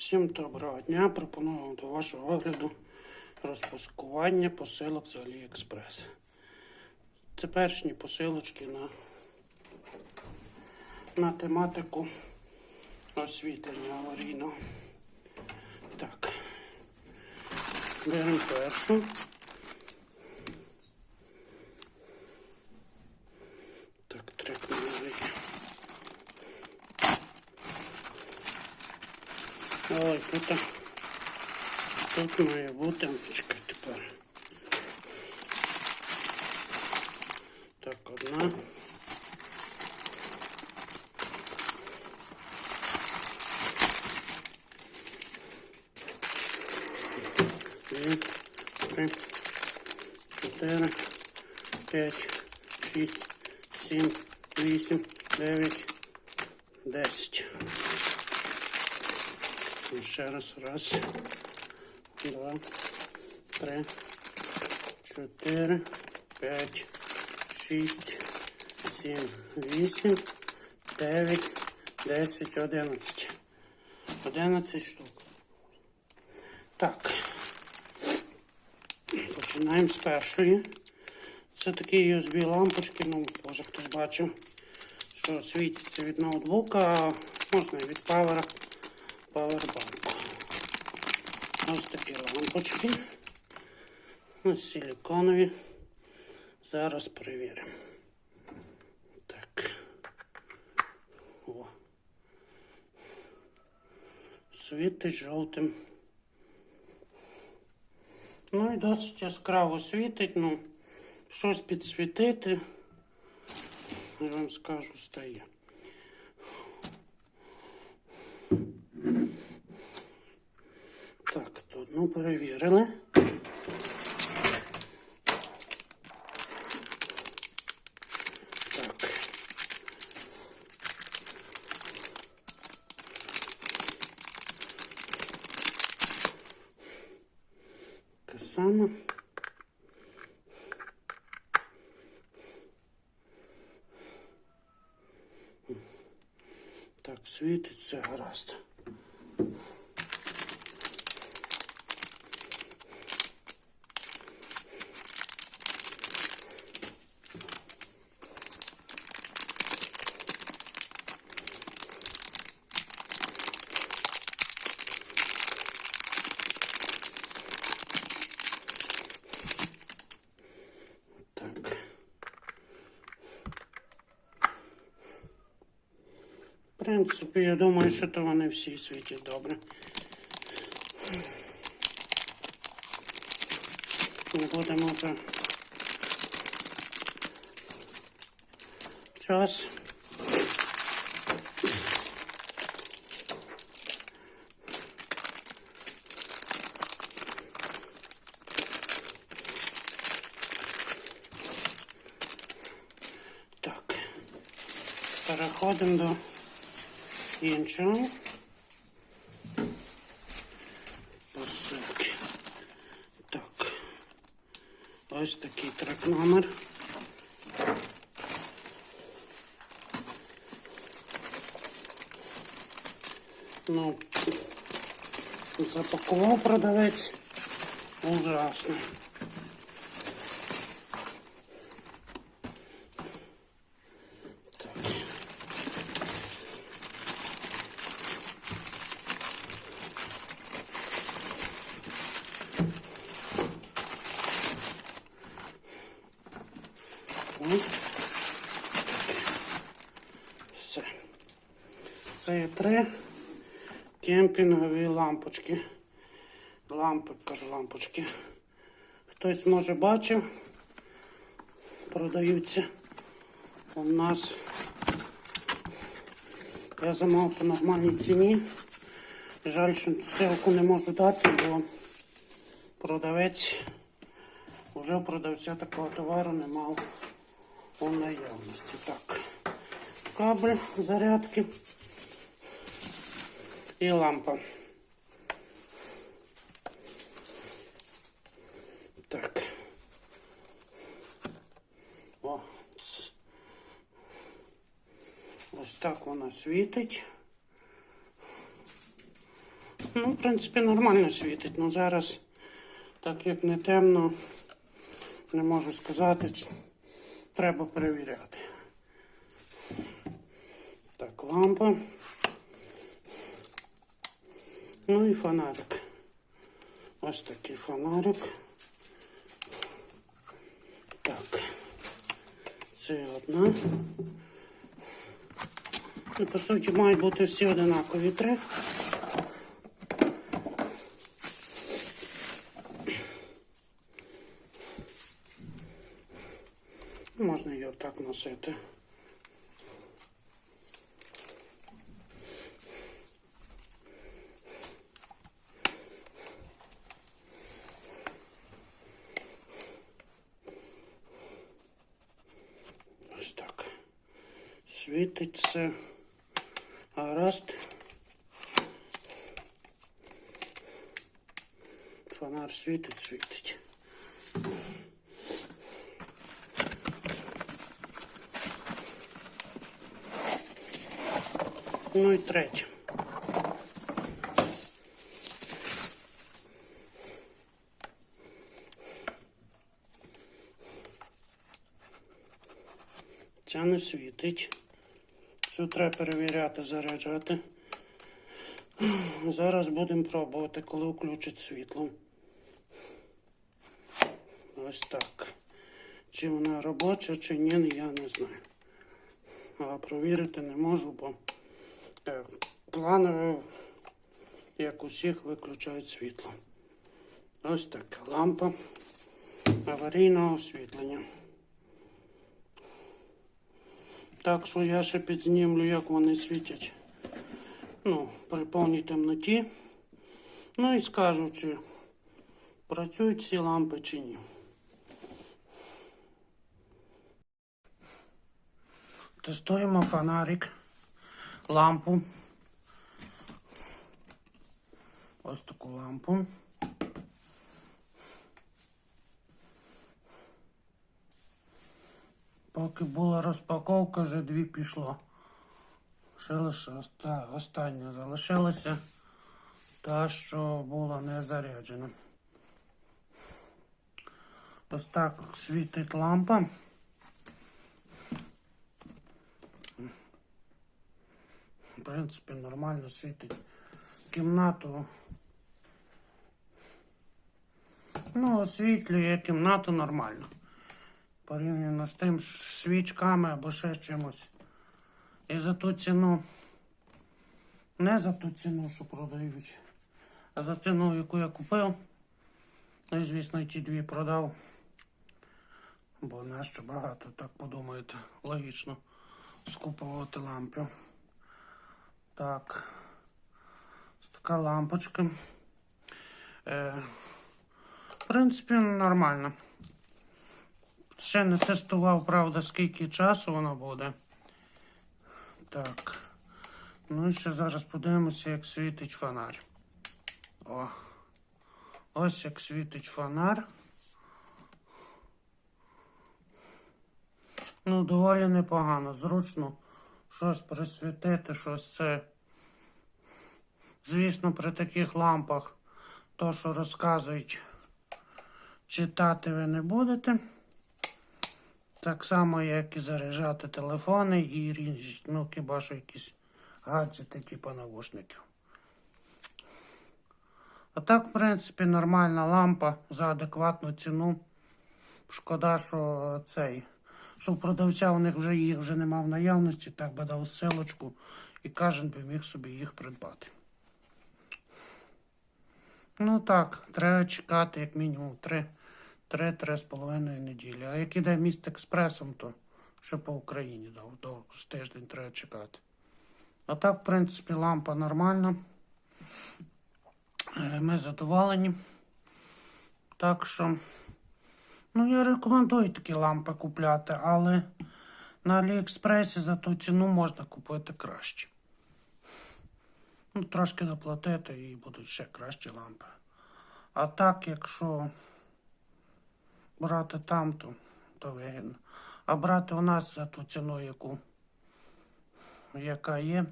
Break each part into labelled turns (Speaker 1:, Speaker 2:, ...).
Speaker 1: Всім доброго дня. Пропоную до вашого огляду розпаскування посилок з AliExpress. Теперішні посилочки на, на тематику освітлення аварійного. Так. Беремо першу. Так, три книги. Ой, тут, тут має бути, чекай тепер. Так, одна. Дві, три, чотири, п'ять, шість, сім, вісім, дев'ять, десять. І Ще раз. Раз, два, три, чотири, п'ять, шість, сім, вісім, дев'ять, десять, одинадцять. Одинадцять штук. Так. Починаємо з першої. Це такі USB лампочки, ну, може хтось бачив, що світяться від ноутбука, можна і від павера, павербанку. Ось такі лампочки. Ось силиконові. Зараз перевіримо. Так. О. Світить жовтим. Ну і досить яскраво світить, ну, щось підсвітити, я вам скажу, стає. Одну перевірили. Так. Те саме. Так, світить гаразд. Так. В принципі, я думаю, що то вони всі світять добре. Не будемо то час. Так. Переходимо до іншого. Посилки. Так. Ось такий трек номер. Ну, запакував продавець. Ужасно. Це є три кемпінгові лампочки. Лампи, кажу, лампочки. Хтось може бачив. Продаються у нас. Я замовив по нормальній ціні. Жаль, що ссылку не можу дати, бо продавець вже у продавця такого товару не мав у наявності. Так, кабель зарядки і лампа. Так. О, ось так вона світить. Ну, в принципі, нормально світить. Ну зараз, так як не темно, не можу сказати, треба перевіряти. Так, лампа. Ну і фонарик. Ось такий фонарик. Так. Це одна. Ну, по суті, мають бути всі одинакові три. Можна її отак носити. Ось так. Світиться. Гаразд. Фонар світить, світить. Ну і третє. Ця не світить. Цю треба перевіряти, заряджати. Зараз будемо пробувати, коли включить світло. Ось так. Чи вона робоча, чи ні, я не знаю. А провірити не можу, бо е, планово, як усіх, виключають світло. Ось така лампа аварійного освітлення. Так що я ще підзнімлю, як вони світять. Ну, при повній темноті. Ну і скажу, чи працюють ці лампи чи ні. Тестуємо фонарик, лампу. Ось таку лампу. Поки була розпаковка, вже дві пішло. Ще лише оста- остання залишилася та, що була не заряджена. Ось так світить лампа. В принципі, нормально світить кімнату. Ну, освітлює кімнату нормально. Порівняно з тим свічками або ще чимось. І за ту ціну. Не за ту ціну, що продають, а за ціну, яку я купив. Ну і, звісно, ті дві продав. Бо нащо багато, так подумаєте, логічно скуповувати лампи. Так. Ось така лампочка. Е, в принципі, нормально. Ще не тестував, правда, скільки часу воно буде. Так. Ну і ще зараз подивимося, як світить фонар. О. Ось як світить фонар. Ну, доволі непогано, зручно щось присвітити, щось це. Звісно, при таких лампах то, що розказують, читати ви не будете. Так само, як і заряджати телефони і різні, ну, хіба що якісь гаджети, типу навушників. А так, в принципі, нормальна лампа за адекватну ціну. Шкода, що цей, що в продавця у них вже їх вже нема в наявності, так би дав силочку і кожен би міг собі їх придбати. Ну так, треба чекати як мінімум 3 3-3 з половиною неділі. А як іде міст експресом, то ще по Україні дав, довго з тиждень треба чекати. А так, в принципі, лампа нормальна. Е, Ми задоволені. Так що, ну я рекомендую такі лампи купляти, але на Аліекспресі за ту ціну можна купити краще. Ну, трошки доплатити і будуть ще кращі лампи. А так, якщо брати там, то, вигідно. А брати у нас за ту ціну, яку, яка є,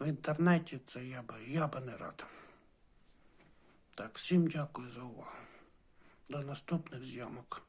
Speaker 1: в інтернеті, це я би, я би не рад. Так, всім дякую за увагу. До наступних зйомок.